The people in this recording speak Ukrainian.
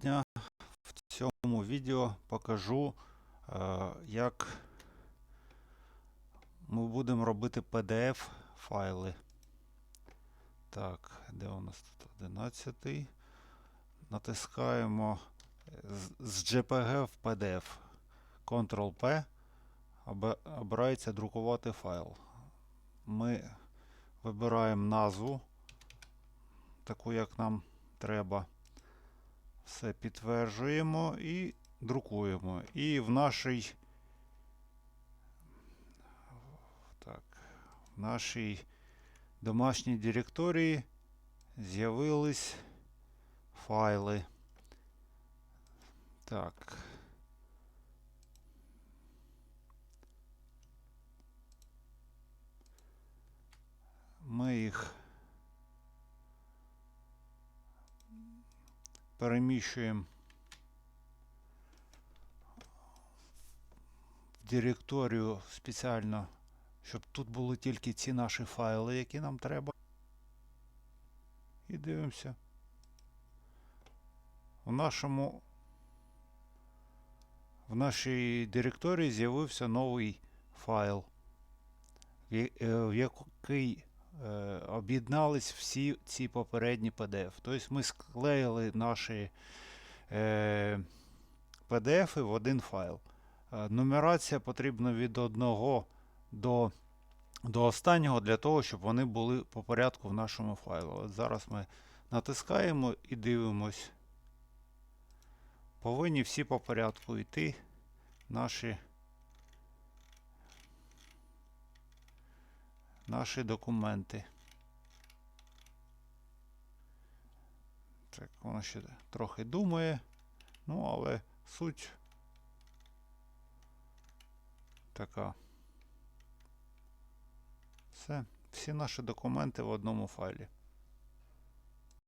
дня в цьому відео покажу, е, як ми будемо робити PDF файли. Так, де у нас тут 11? Натискаємо з JPG в PDF. Ctrl-P. Обирається друкувати файл. Ми вибираємо назву, таку як нам треба. Все підтверджуємо і друкуємо. І в нашій так, в нашій домашній директорії з'явились файли. Так. Ми їх переміщуємо в директорію спеціально, щоб тут були тільки ці наші файли, які нам треба. І дивимося. В нашому в нашій директорії з'явився новий файл, в е, який об'єднались всі ці попередні PDF. Тобто ми склеїли наші е, PDF в один файл. Е, Нумерація потрібна від одного до, до останнього для того, щоб вони були по порядку в нашому файлу. От зараз ми натискаємо і дивимось. Повинні всі по порядку йти наші, наші документи. Так, воно ще трохи думає. Ну, але суть така. Все, всі наші документи в одному файлі.